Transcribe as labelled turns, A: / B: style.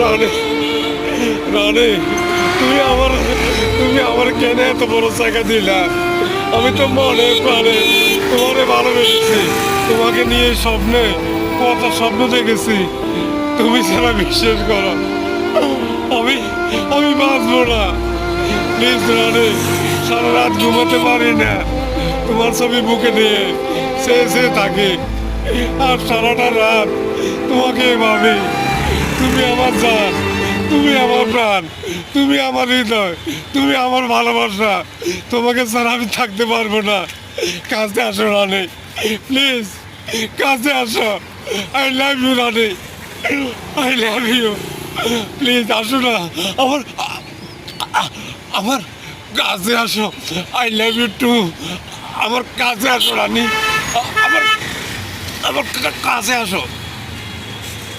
A: রানী রানী, তুমি আমার তুমি আমার কেন এত বড় চাকা দিলা? আমি তো মনে প্রাণে তোমারে ভালোবেসেছি। তোমাকে নিয়ে স্বপ্নে, কত স্বপ্ন দেখেছি। তুমি ছাড়া বিশ্বাস করো। আমি আমি বাঁচবো না। প্লিজ রানী, সারা রাত ঘুমাতে পারি না। তোমার ছবি বুকে নিয়ে সে সে থাকি আর সারাটা রাত তোমাকে ভাবি। তুমি আমার জান, তুমি আমার প্রাণ, তুমি আমার হৃদয়, তুমি আমার ভালোবাসা। তোমাকে স্যার আমি থাকতে পারব না। কাছে আসো, রানী। প্লিজ কাছে আসো। আই লাভ ইউ রানে। আই লাভ ইউ প্লিজ আসো না। আমার আমার কাছে আসো। আই লাভ ইউ টু আমার কাছে আসো, রানী। আমার আমার কাছে আসো।